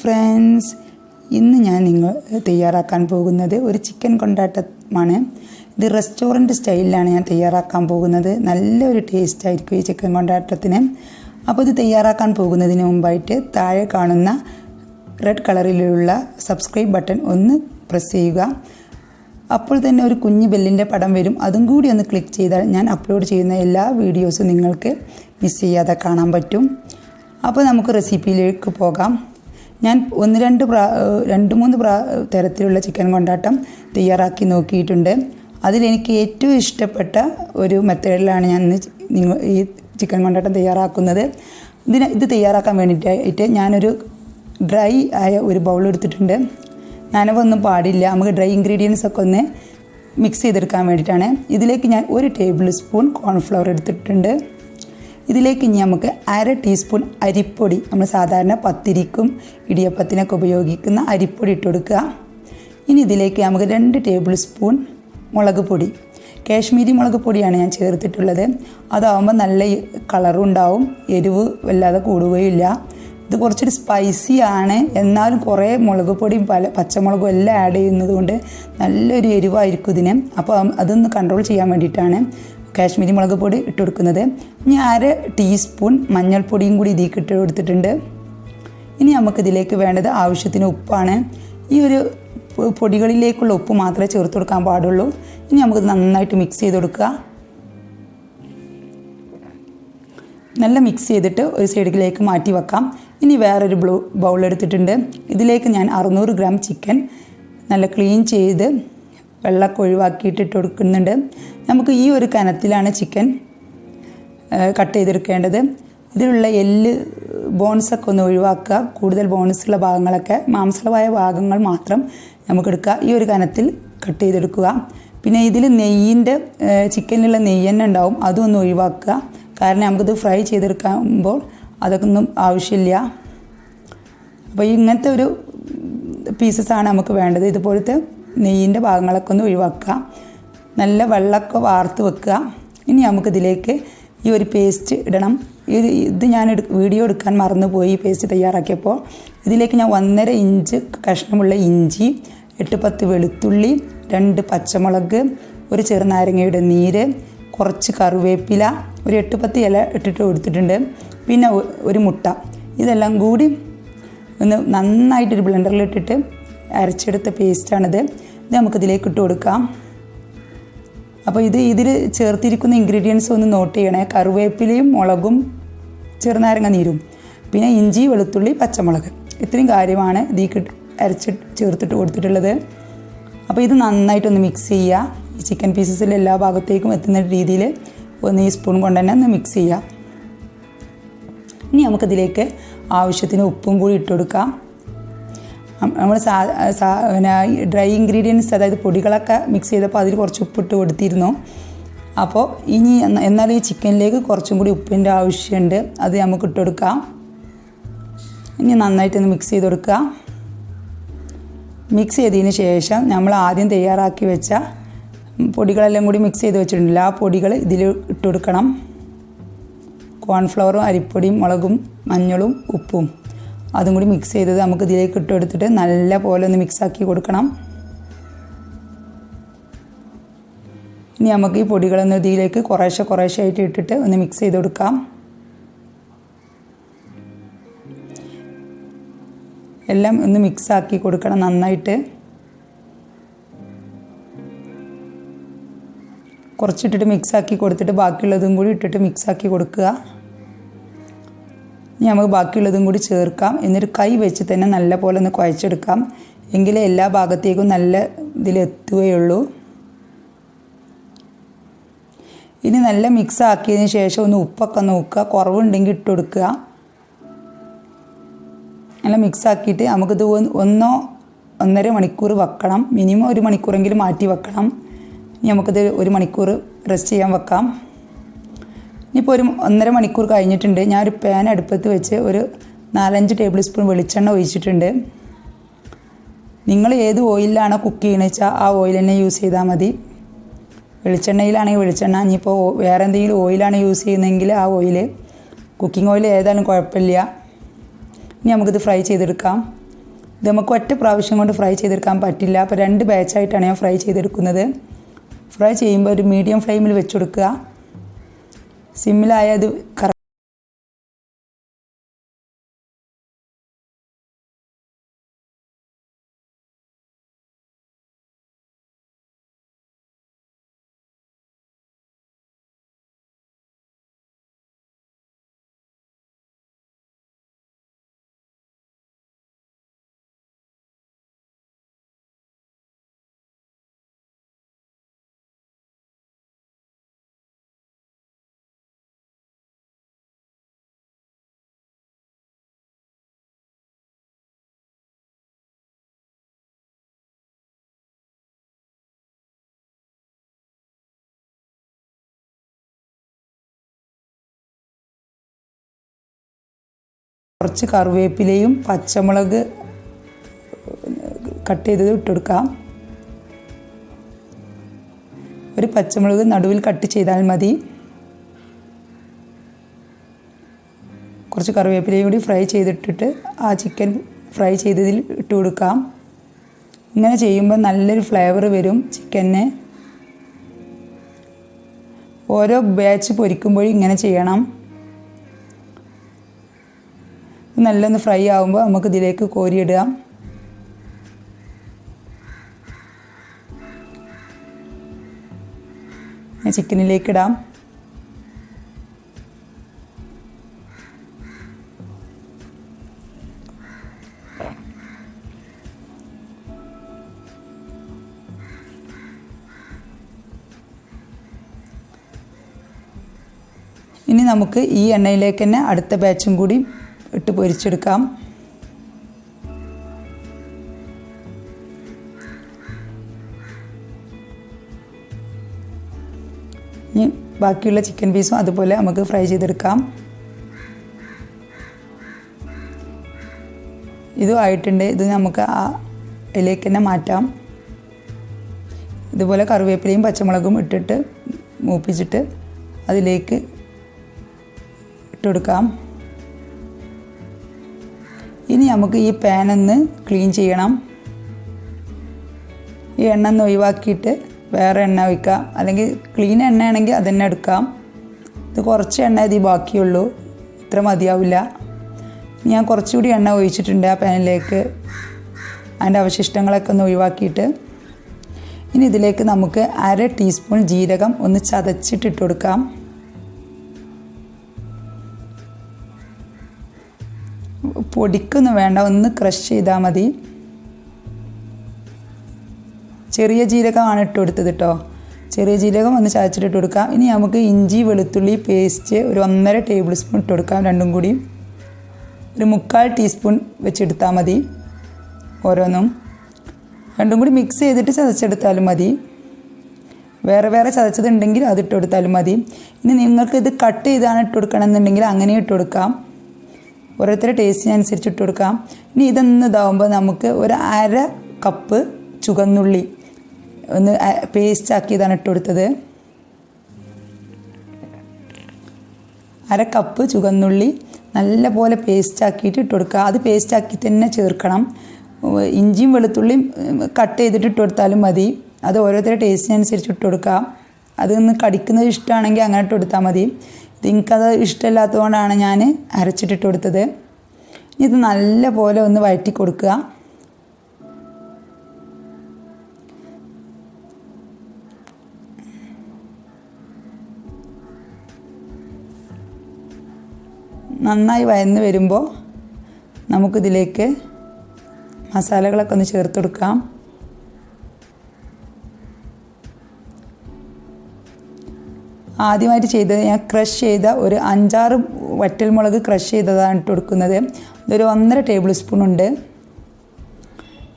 Friends ഇന്ന് ഞാൻ നിങ്ങൾ തയ്യാറാക്കാൻ പോകുന്നത് ഒരു ചിക്കൻ കൊണ്ടാട്ടമാണ്. ഇത് റെസ്റ്റോറന്റ് സ്റ്റൈലിലാണ് ഞാൻ തയ്യാറാക്കാൻ പോകുന്നത്. നല്ലൊരു ടേസ്റ്റ് ആയിരിക്കും ഈ ചിക്കൻ കൊണ്ടാട്ടത്തിന്. അപ്പോൾ ഇത് തയ്യാറാക്കാൻ പോകുന്നതിന് മുമ്പായിട്ട് താഴെ കാണുന്ന റെഡ് കളറിലുള്ള സബ്സ്ക്രൈബ് ബട്ടൺ ഒന്ന് പ്രസ് ചെയ്യുക. അപ്പോൾ തന്നെ ഒരു കുഞ്ഞ് ബെല്ലിന്റെ പടം വരും. അതും കൂടി ഒന്ന് ക്ലിക്ക് ചെയ്താൽ ഞാൻ അപ്ലോഡ് ചെയ്യുന്ന എല്ലാ വീഡിയോസും നിങ്ങൾക്ക് മിസ് ചെയ്യാതെ കാണാൻ പറ്റും. അപ്പോൾ നമുക്ക് റെസിപ്പിയിലേക്ക് പോകാം. ഞാൻ ഒന്ന് രണ്ട് പ്രാ രണ്ട് മൂന്ന് പ്രാ തരത്തിലുള്ള ചിക്കൻ കൊണ്ടാട്ടം തയ്യാറാക്കി നോക്കിയിട്ടുണ്ട്. അതിലെനിക്ക് ഏറ്റവും ഇഷ്ടപ്പെട്ട ഒരു മെത്തേഡിലാണ് ഞാൻ ഇന്ന് നിങ്ങൾ ഈ ചിക്കൻ കൊണ്ടാട്ടം തയ്യാറാക്കുന്നത്. ഇതിന് ഇത് തയ്യാറാക്കാൻ വേണ്ടിയിട്ടായിട്ട് ഞാനൊരു ഡ്രൈ ആയ ഒരു ബൗൾ എടുത്തിട്ടുണ്ട്. നനവൊന്നും പാടില്ല. നമുക്ക് ഡ്രൈ ഇൻഗ്രീഡിയൻസ് ഒക്കെ ഒന്ന് മിക്സ് ചെയ്തെടുക്കാൻ വേണ്ടിയിട്ടാണ്. ഇതിലേക്ക് ഞാൻ ഒരു ടേബിൾ സ്പൂൺ കോൺഫ്ലവർ എടുത്തിട്ടുണ്ട്. ഇതിലേക്ക് ഇനി നമുക്ക് അര ടീസ്പൂൺ അരിപ്പൊടി നമ്മൾ സാധാരണ പത്തിരിക്കും ഇടിയപ്പത്തിനൊക്കെ ഉപയോഗിക്കുന്ന അരിപ്പൊടി ഇട്ട് കൊടുക്കുക. ഇനി ഇതിലേക്ക് നമുക്ക് രണ്ട് ടേബിൾ സ്പൂൺ മുളക് പൊടി. കാശ്മീരി മുളക് പൊടിയാണ് ഞാൻ ചേർത്തിട്ടുള്ളത്. അതാവുമ്പോൾ നല്ല കളറും ഉണ്ടാവും എരിവ് വല്ലാതെ കൂടുകയില്ല. ഇത് കുറച്ചൊരു സ്പൈസി ആണ്. എന്നാലും കുറേ മുളക് പൊടിയും പല പച്ചമുളകും എല്ലാം ആഡ് ചെയ്യുന്നത് കൊണ്ട് നല്ലൊരു എരിവായിരിക്കും ഇതിന്. അപ്പോൾ അതൊന്ന് കൺട്രോൾ ചെയ്യാൻ വേണ്ടിയിട്ടാണ്. കാശ്മീരി മുളക് പൊടി ഇട്ട് കൊടുക്കുന്നത്. ഇനി അര ടീസ്പൂൺ മഞ്ഞൾപ്പൊടിയും കൂടി ഇതിലേക്ക് ഇട്ട് കൊടുത്തിട്ടുണ്ട്. ഇനി നമുക്ക് ഇതിലേക്ക് വേണ്ടത് ആവശ്യത്തിന് ഉപ്പാണ്. ഈ ഒരു പൊടികളിലേക്കുള്ള ഉപ്പ് മാത്രമേ ചേർത്ത് കൊടുക്കാൻ പാടുള്ളൂ. ഇനി നമുക്ക് നന്നായിട്ട് മിക്സ് ചെയ്ത് കൊടുക്കുക. നല്ല മിക്സ് ചെയ്തിട്ട് ഒരു സൈഡിലേക്ക് മാറ്റി വെക്കാം. ഇനി വേറൊരു ബ്ലൂ ബൗൾ എടുത്തിട്ടുണ്ട്. ഇതിലേക്ക് ഞാൻ അറുന്നൂറ് ഗ്രാം ചിക്കൻ നല്ല ക്ലീൻ ചെയ്ത് വെള്ളമൊക്കെ ഒഴിവാക്കിയിട്ട് ഇട്ട് കൊടുക്കുന്നുണ്ട്. നമുക്ക് ഈ ഒരു കനത്തിലാണ് ചിക്കൻ കട്ട് ചെയ്തെടുക്കേണ്ടത്. ഇതിലുള്ള എല്ല് ബോൺസൊക്കെ ഒന്ന് ഒഴിവാക്കുക. കൂടുതൽ ബോൺസുള്ള ഭാഗങ്ങളൊക്കെ മാംസളമായ ഭാഗങ്ങൾ മാത്രം നമുക്ക് എടുക്കുക. ഈ ഒരു കനത്തിൽ കട്ട് ചെയ്തെടുക്കുക. പിന്നെ ഇതിൽ നെയ്യിന്റെ ചിക്കനിലുള്ള നെയ്യ് തന്നെ ഉണ്ടാവും അതൊന്ന് ഒഴിവാക്കുക. കാരണം നമുക്കിത് ഫ്രൈ ചെയ്തെടുക്കുമ്പോൾ അതൊക്കെ ഒന്നും ആവശ്യമില്ല. അപ്പോൾ ഇങ്ങനത്തെ ഒരു പീസസ് ആണ് നമുക്ക് വേണ്ടത്. ഇതുപോലത്തെ നെയ്യിന്റെ ഭാഗങ്ങളൊക്കെ ഒന്ന് ഒഴിവാക്കുക. നല്ല വെള്ളമൊക്കെ വാർത്ത് വെക്കുക. ഇനി നമുക്കിതിലേക്ക് ഈ ഒരു പേസ്റ്റ് ഇടണം. ഇത് ഇത് ഞാൻ വീഡിയോ എടുക്കാൻ മറന്നുപോയി പേസ്റ്റ് തയ്യാറാക്കിയപ്പോൾ. ഇതിലേക്ക് ഞാൻ ഒന്നര ഇഞ്ച് കഷ്ണമുള്ള ഇഞ്ചി എട്ട് പത്ത് വെളുത്തുള്ളി രണ്ട് പച്ചമുളക് ഒരു ചെറുനാരങ്ങയുടെ നീര് കുറച്ച് കറിവേപ്പില ഒരു എട്ട് പത്ത് ഇല ഇട്ടിട്ട് കൊടുത്തിട്ടുണ്ട് പിന്നെ ഒരു മുട്ട. ഇതെല്ലാം കൂടി ഒന്ന് നന്നായിട്ടൊരു ബ്ലെൻഡറിലിട്ടിട്ട് അരച്ചെടുത്ത പേസ്റ്റാണിത്. ഇത് നമുക്കിതിലേക്ക് ഇട്ട് കൊടുക്കാം. അപ്പോൾ ഇത് ഇതിൽ ചേർത്തിരിക്കുന്ന ഇൻഗ്രീഡിയൻസ് ഒന്ന് നോട്ട് ചെയ്യണേ. കറിവേപ്പിലയും മുളകും ചെറുനാരങ്ങ നീരും. പിന്നെ ഇഞ്ചി വെളുത്തുള്ളി പച്ചമുളക്. ഇത്രയും കാര്യമാണ് ഇതിലേക്ക് അരച്ച് ചേർത്തിട്ട് കൊടുത്തിട്ടുള്ളത്. അപ്പോൾ ഇത് നന്നായിട്ടൊന്ന് മിക്സ് ചെയ്യുക. ഈ ചിക്കൻ പീസസിൽ എല്ലാ ഭാഗത്തേക്കും എത്തുന്ന രീതിയിൽ ഒന്ന് ഈ സ്പൂൺ കൊണ്ട് തന്നെ ഒന്ന് മിക്സ് ചെയ്യുക. ഇനി നമുക്കിതിലേക്ക് ആവശ്യത്തിന് ഉപ്പും കൂടി ഇട്ട് കൊടുക്കാം. നമ്മൾ സാ സാ പിന്നെ ഡ്രൈ ഇൻഗ്രീഡിയൻസ് അതായത് പൊടികളൊക്കെ മിക്സ് ചെയ്തപ്പോൾ അതിൽ കുറച്ച് ഉപ്പിട്ട് കൊടുത്തിരുന്നു. അപ്പോൾ ഇനി എന്നാൽ ഈ ചിക്കനിലേക്ക് കുറച്ചും കൂടി ഉപ്പിന്റെ ആവശ്യമുണ്ട് അത് നമുക്ക് ഇട്ട് കൊടുക്കാം. ഇനി നന്നായിട്ടൊന്ന് മിക്സ് ചെയ്ത് കൊടുക്കുക. മിക്സ് ചെയ്തതിന് ശേഷം നമ്മൾ ആദ്യം തയ്യാറാക്കി വെച്ച പൊടികളെല്ലാം കൂടി മിക്സ് ചെയ്ത് വെച്ചിട്ടുണ്ടല്ലോ ആ പൊടികൾ ഇതിൽ ഇട്ട് കൊടുക്കണം. കോൺഫ്ലവറും അരിപ്പൊടിയും മുളകും മഞ്ഞളും ഉപ്പും. അതും കൂടി മിക്സ് ചെയ്തത് നമുക്ക് ഇതിലേക്ക് ഇട്ട് കൊടുത്തിട്ട് നല്ല പോലെ ഒന്ന് മിക്സാക്കി കൊടുക്കണം. ഇനി നമുക്ക് ഈ പൊടികളൊന്ന് ഇതിലേക്ക് കുറേശ്ശെ കുറേശ്ശെ ആയിട്ട് ഇട്ടിട്ട് ഒന്ന് മിക്സ് ചെയ്ത് കൊടുക്കാം. എല്ലാം ഒന്ന് മിക്സാക്കി കൊടുക്കണം നന്നായിട്ട്. കുറച്ചിട്ടിട്ട് മിക്സാക്കി കൊടുത്തിട്ട് ബാക്കിയുള്ളതും കൂടി ഇട്ടിട്ട് മിക്സാക്കി കൊടുക്കുക. ഇനി നമുക്ക് ബാക്കിയുള്ളതും കൂടി ചേർക്കാം. എന്നിട്ട് കൈ വെച്ച് തന്നെ നല്ല പോലെ ഒന്ന് കുഴച്ചെടുക്കാം. എങ്കിലേ എല്ലാ ഭാഗത്തേക്കും നല്ല ഇതിലെത്തുകയുള്ളൂ ഇനി നല്ല മിക്സ് ആക്കിയതിന് ശേഷം ഒന്ന് ഉപ്പൊക്കെ നോക്കുക കുറവുണ്ടെങ്കിൽ ഇട്ട് കൊടുക്കുക. നല്ല മിക്സ് ആക്കിയിട്ട് നമുക്കിത് ഒന്നോ ഒന്നര മണിക്കൂർ വെക്കണം. മിനിമം ഒരു മണിക്കൂറെങ്കിലും മാറ്റി വെക്കണം. ഇനി നമുക്കിത് ഒരു മണിക്കൂർ റെസ്റ്റ് ചെയ്യാൻ വെക്കാം. ഇനിയിപ്പോൾ ഒരു ഒന്നര മണിക്കൂർ കഴിഞ്ഞിട്ടുണ്ട്. ഞാൻ ഒരു പാൻ അടുപ്പത്ത് വെച്ച് ഒരു നാലഞ്ച് ടേബിൾ സ്പൂൺ വെളിച്ചെണ്ണ ഒഴിച്ചിട്ടുണ്ട്. നിങ്ങൾ ഏത് ഓയിലാണോ കുക്ക് ചെയ്യണമെന്ന് വെച്ചാൽ ആ ഓയിൽ തന്നെ യൂസ് ചെയ്താൽ മതി. വെളിച്ചെണ്ണയിലാണെങ്കിൽ വെളിച്ചെണ്ണ ഇനിയിപ്പോൾ വേറെ എന്തെങ്കിലും ഓയിലാണ് യൂസ് ചെയ്യുന്നതെങ്കിൽ ആ ഓയിൽ കുക്കിംഗ് ഓയിൽ ഏതായാലും കുഴപ്പമില്ല. ഇനി നമുക്കിത് ഫ്രൈ ചെയ്തെടുക്കാം. ഇത് നമുക്ക് ഒറ്റ പ്രാവശ്യം കൊണ്ട് ഫ്രൈ ചെയ്തെടുക്കാൻ പറ്റില്ല. അപ്പോൾ രണ്ട് ബാച്ചായിട്ടാണ് ഞാൻ ഫ്രൈ ചെയ്തെടുക്കുന്നത്. ഫ്രൈ ചെയ്യുമ്പോൾ ഒരു മീഡിയം ഫ്ലെയിമിൽ വെച്ച് കൊടുക്കുക. സിമ്മിലായ അത് കറ കുറച്ച് കറിവേപ്പിലയും പച്ചമുളക് കട്ട് ചെയ്തത് ഇട്ടുകൊടുക്കാം ഒരു പച്ചമുളക് നടുവിൽ കട്ട് ചെയ്താൽ മതി. കുറച്ച് കറിവേപ്പിലയും കൂടി ഫ്രൈ ചെയ്തിട്ടിട്ട് ആ ചിക്കൻ ഫ്രൈ ചെയ്തതിൽ ഇട്ട് കൊടുക്കാം. ഇങ്ങനെ ചെയ്യുമ്പോൾ നല്ലൊരു ഫ്ലേവർ വരും ചിക്കന്. ഓരോ ബാച്ച് പൊരിക്കുമ്പോഴും ഇങ്ങനെ ചെയ്യണം. നല്ലൊന്ന് ഫ്രൈ ആകുമ്പോൾ നമുക്ക് ഇതിലേക്ക് കോരിയിടുക ചിക്കനിലേക്ക് ഇടാം. ഇനി നമുക്ക് ഈ എണ്ണയിലേക്ക് തന്നെ അടുത്ത ബാച്ചും കൂടി ഇട്ട് പൊരിച്ചെടുക്കാം. ഇനി ബാക്കിയുള്ള ചിക്കൻ പീസും അതുപോലെ നമുക്ക് ഫ്രൈ ചെയ്തെടുക്കാം. ഇതും ആയിട്ടുണ്ട്. ഇത് നമുക്ക് ആ ഇതിലേക്ക് തന്നെ മാറ്റാം. ഇതുപോലെ കറിവേപ്പിലയും പച്ചമുളകും ഇട്ടിട്ട് മൂപ്പിച്ചിട്ട് അതിലേക്ക് ഇട്ടുകൊടുക്കാം ഇനി നമുക്ക് ഈ പാനൊന്ന് ക്ലീൻ ചെയ്യണം. ഈ എണ്ണ ഒന്ന് ഒഴിവാക്കിയിട്ട് വേറെ എണ്ണ ഒഴിക്കാം. അല്ലെങ്കിൽ ക്ലീൻ എണ്ണയാണെങ്കിൽ അതന്നെ എടുക്കാം. ഇത് കുറച്ച് എണ്ണ ഇതിൽ ബാക്കിയുള്ളൂ. ഇത്ര മതിയാവില്ല. ഞാൻ കുറച്ചുകൂടി എണ്ണ ഒഴിച്ചിട്ടുണ്ട് ആ പാനിലേക്ക്. അതിന്റെ അവശിഷ്ടങ്ങളൊക്കെ ഒന്ന് ഒഴിവാക്കിയിട്ട്. ഇനി ഇതിലേക്ക് നമുക്ക് അര ടീസ്പൂൺ ജീരകം ഒന്ന് ചതച്ചിട്ടിട്ട് കൊടുക്കാം. പൊടിക്കൊന്നും വേണ്ട ഒന്ന് ക്രഷ് ചെയ്താൽ മതി. ചെറിയ ജീരകമാണ് ഇട്ട് കൊടുത്തത് കേട്ടോ ചെറിയ ജീരകം ഒന്ന് ചതച്ചിട്ട് കൊടുക്കാം. ഇനി നമുക്ക് ഇഞ്ചി വെളുത്തുള്ളി പേസ്റ്റ് ഒരു ഒന്നര ടേബിൾ സ്പൂൺ ഇട്ട് കൊടുക്കാം. രണ്ടും കൂടി ഒരു മുക്കാൽ ടീസ്പൂൺ വെച്ചെടുത്താൽ മതി ഓരോന്നും. രണ്ടും കൂടി മിക്സ് ചെയ്തിട്ട് ചതച്ചെടുത്താലും മതി. വേറെ വേറെ ചതച്ചതുണ്ടെങ്കിൽ അത് ഇട്ട് കൊടുത്താലും മതി. ഇനി നിങ്ങൾക്ക് ഇത് കട്ട് ചെയ്താണ് ഇട്ട് കൊടുക്കണമെന്നുണ്ടെങ്കിൽ അങ്ങനെ ഇട്ട് കൊടുക്കാം. ഓരോരുത്തരുടെ ടേസ്റ്റിനനുസരിച്ച് ഇട്ട് കൊടുക്കാം. ഇനി ഇതൊന്ന് ഇതാവുമ്പോൾ നമുക്ക് ഒരു അര കപ്പ് ചുവന്നുള്ളി ഒന്ന് പേസ്റ്റ് ആക്കിയതാണ് ഇട്ട് കൊടുത്തത്. അര കപ്പ് ചുവന്നുള്ളി നല്ല പോലെ പേസ്റ്റ് ആക്കിയിട്ട് ഇട്ട് കൊടുക്കുക. അത് പേസ്റ്റ് ആക്കി തന്നെ ചേർക്കണം. ഇഞ്ചിയും വെളുത്തുള്ളിയും കട്ട് ചെയ്തിട്ട് ഇട്ട് കൊടുത്താലും മതി. അത് ഓരോരുത്തരുടെ ടേസ്റ്റിനനുസരിച്ച് ഇട്ട് കൊടുക്കുക. അതൊന്ന് കടിക്കുന്നത് ഇഷ്ടമാണെങ്കിൽ അങ്ങനെ ഇട്ട് കൊടുത്താൽ മതി. എനിക്കത് ഇഷ്ടമില്ലാത്തതുകൊണ്ടാണ് ഞാൻ അരച്ചിട്ടിട്ട് കൊടുത്തത്. ഇത് നല്ല പോലെ ഒന്ന് വഴറ്റി കൊടുക്കുക. നന്നായി വയന്ന് വരുമ്പോൾ നമുക്കിതിലേക്ക് മസാലകളൊക്കെ ഒന്ന് ചേർത്ത് കൊടുക്കാം. ആദ്യമായിട്ട് ചെയ്തത് ഞാൻ ക്രഷ് ചെയ്ത ഒരു അഞ്ചാറ് വറ്റൽമുളക് ക്രഷ് ചെയ്തതാണ് ഇട്ട് കൊടുക്കുന്നത്. ഇതൊരു ഒന്നര ടേബിൾ സ്പൂൺ ഉണ്ട്.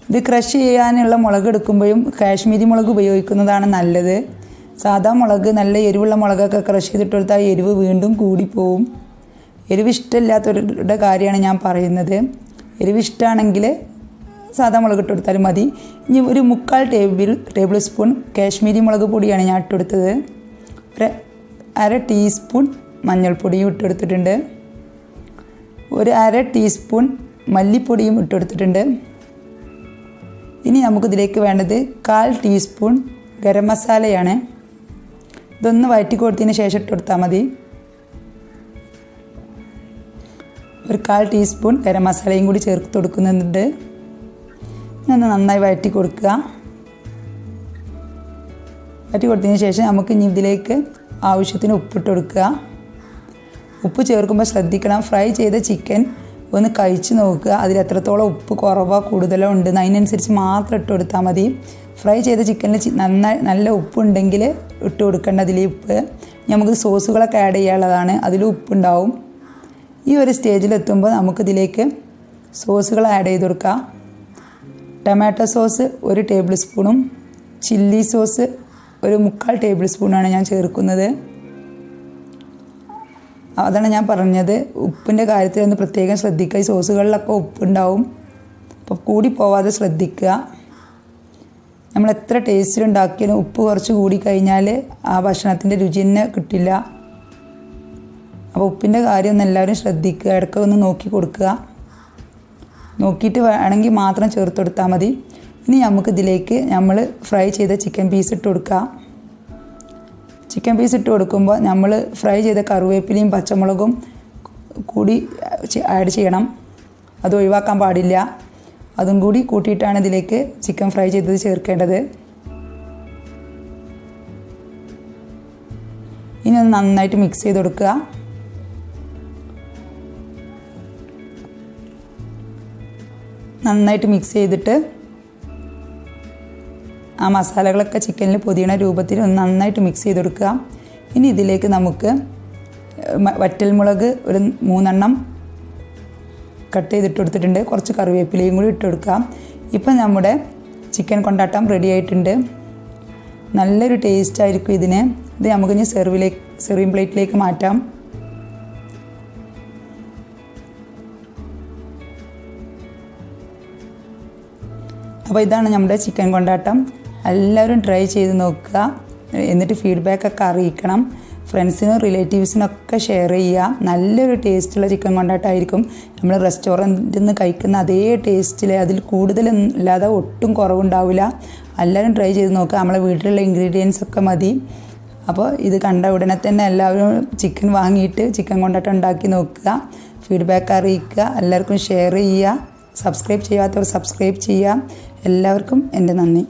ഇത് ക്രഷ് ചെയ്യാനുള്ള മുളക് എടുക്കുമ്പോഴും കാശ്മീരി മുളക് ഉപയോഗിക്കുന്നതാണ് നല്ലത്. സാധാ മുളക് നല്ല എരിവുള്ള മുളകൊക്കെ ക്രഷ് ചെയ്തിട്ട് കൊടുത്താൽ എരിവ് വീണ്ടും കൂടിപ്പോവും. എരിവ് ഇഷ്ടമില്ലാത്തവരുടെ കാര്യമാണ് ഞാൻ പറയുന്നത്. എരിവ് ഇഷ്ടമാണെങ്കിൽ സാധാ മുളക് ഇട്ട് കൊടുത്താലും മതി. ഇനി ഒരു മുക്കാൽ ടേബിൾ ടേബിൾ സ്പൂൺ കാശ്മീരി മുളക് പൊടിയാണ് ഞാൻ ഇട്ടെടുത്തത് ഒരു അര ടീസ്പൂൺ മഞ്ഞൾപ്പൊടിയും ഇട്ടെടുത്തിട്ടുണ്ട്. ഒരു അര ടീസ്പൂൺ മല്ലിപ്പൊടിയും ഇട്ടെടുത്തിട്ടുണ്ട്. ഇനി നമുക്കിതിലേക്ക് വേണ്ടത് കാൽ ടീസ്പൂൺ ഗരം മസാലയാണ്. ഇതൊന്ന് വഴറ്റി കൊടുത്തതിന് ശേഷം ഇട്ട് കൊടുത്താൽ മതി. ഒരു കാൽ ടീസ്പൂൺ ഗരം മസാലയും കൂടി ചേർത്ത് കൊടുക്കുന്നുണ്ട്. ഒന്ന് നന്നായി വഴറ്റി കൊടുക്കുക. വഴറ്റി കൊടുത്തതിന് ശേഷം നമുക്ക് ഇനി ഇതിലേക്ക് ആവശ്യത്തിന് ഉപ്പിട്ട് കൊടുക്കുക. ഉപ്പ് ചേർക്കുമ്പോൾ ശ്രദ്ധിക്കണം. ഫ്രൈ ചെയ്ത ചിക്കൻ ഒന്ന് കഴിച്ച് നോക്കുക. അതിൽ എത്രത്തോളം ഉപ്പ് കുറവോ കൂടുതലോ ഉണ്ടെന്ന് അതിനനുസരിച്ച് മാത്രം ഇട്ട് കൊടുത്താൽ മതി. ഫ്രൈ ചെയ്ത ചിക്കനിൽ നന്നായി നല്ല ഉപ്പുണ്ടെങ്കിൽ ഇട്ട് കൊടുക്കേണ്ട അതിൽ ഉപ്പ്. നമുക്ക് സോസുകളൊക്കെ ആഡ് ചെയ്യാനുള്ളതാണ്. അതിൽ ഉപ്പുണ്ടാവും. ഈ ഒരു സ്റ്റേജിലെത്തുമ്പോൾ നമുക്കിതിലേക്ക് സോസുകൾ ആഡ് ചെയ്ത് കൊടുക്കാം. ടൊമാറ്റോ സോസ് ഒരു ടേബിൾ സ്പൂണും ചില്ലി സോസ് ഒരു മുക്കാൽ ടേബിൾ സ്പൂണാണ് ഞാൻ ചേർക്കുന്നത്. അതാണ് ഞാൻ പറഞ്ഞത്. ഉപ്പിന്റെ കാര്യത്തിൽ ഒന്ന് പ്രത്യേകം ശ്രദ്ധിക്കുക. ഈ സോസുകളിലൊക്കെ ഉപ്പുണ്ടാവും. അപ്പോൾ കൂടി പോവാതെ ശ്രദ്ധിക്കുക. നമ്മൾ എത്ര ടേസ്റ്റിൽ ഉണ്ടാക്കിയാലും ഉപ്പ് കുറച്ച് കൂടി കഴിഞ്ഞാൽ ആ ഭക്ഷണത്തിന്റെ രുചി തന്നെ കിട്ടില്ല. അപ്പോൾ ഉപ്പിന്റെ കാര്യം ഒന്ന് എല്ലാവരും ശ്രദ്ധിക്കുക. ഇടയ്ക്ക് ഒന്ന് നോക്കി കൊടുക്കുക. നോക്കിയിട്ട് വേണമെങ്കിൽ മാത്രം ചേർത്ത് കൊടുത്താൽ മതി. ഇനി നമുക്ക് ഇതിലേക്ക് നമ്മൾ ഫ്രൈ ചെയ്ത ചിക്കൻ പീസ് ഇട്ട് കൊടുക്കുക ചിക്കൻ പീസ് ഇട്ട് കൊടുക്കുമ്പോൾ നമ്മൾ ഫ്രൈ ചെയ്ത കറിവേപ്പിലയും പച്ചമുളകും കൂടി ആഡ് ചെയ്യണം. അത് ഒഴിവാക്കാൻ പാടില്ല. അതും കൂടി കൂട്ടിയിട്ടാണ് ഇതിലേക്ക് ചിക്കൻ ഫ്രൈ ചെയ്തത് ചേർക്കേണ്ടത്. ഇനി ഒന്ന് നന്നായിട്ട് മിക്സ് ചെയ്ത് കൊടുക്കുക. നന്നായിട്ട് മിക്സ് ചെയ്തിട്ട് ആ മസാലകളൊക്കെ ചിക്കനിൽ പൊതിയണ രൂപത്തിൽ ഒന്ന് നന്നായിട്ട് മിക്സ് ചെയ്ത് കൊടുക്കുക ഇനി ഇതിലേക്ക് നമുക്ക് വറ്റൽമുളക് ഒരു മൂന്നെണ്ണം കട്ട് ചെയ്തിട്ട് കൊടുത്തിട്ടുണ്ട്. കുറച്ച് കറിവേപ്പിലയും കൂടി ഇട്ട് കൊടുക്കാം ഇപ്പം നമ്മുടെ ചിക്കൻ കൊണ്ടാട്ടം റെഡി ആയിട്ടുണ്ട്. നല്ലൊരു ടേസ്റ്റ് ആയിരിക്കും ഇതിന്. ഇത് നമുക്ക് ഇനി സെർവിലേക്ക് സെർവിങ് പ്ലേറ്റിലേക്ക് മാറ്റാം. അപ്പോൾ ഇതാണ് നമ്മുടെ ചിക്കൻ കൊണ്ടാട്ടം. എല്ലാവരും ട്രൈ ചെയ്ത് നോക്കുക. എന്നിട്ട് ഫീഡ്ബാക്കൊക്കെ അറിയിക്കണം. ഫ്രണ്ട്സിനും റിലേറ്റീവ്സിനൊക്കെ ഷെയർ ചെയ്യുക. നല്ലൊരു ടേസ്റ്റുള്ള ചിക്കൻ കൊണ്ടാട്ടായിരിക്കും നമ്മൾ റെസ്റ്റോറന്റിൽ നിന്ന് കഴിക്കുന്ന അതേ ടേസ്റ്റിൽ അതിൽ കൂടുതലല്ലാതെ ഒട്ടും കുറവുണ്ടാവില്ല. എല്ലാവരും ട്രൈ ചെയ്ത് നോക്കുക. നമ്മളെ വീട്ടിലുള്ള ഇൻഗ്രീഡിയൻസ് ഒക്കെ മതി. അപ്പോൾ ഇത് കണ്ട ഉടനെ തന്നെ എല്ലാവരും ചിക്കൻ വാങ്ങിയിട്ട് ചിക്കൻ കൊണ്ടാട്ടം ഉണ്ടാക്കി നോക്കുക. ഫീഡ്ബാക്ക് അറിയിക്കുക. എല്ലാവർക്കും ഷെയർ ചെയ്യുക. സബ്സ്ക്രൈബ് ചെയ്യാത്തവർ സബ്സ്ക്രൈബ് ചെയ്യുക. എല്ലാവർക്കും എന്റെ നന്ദി.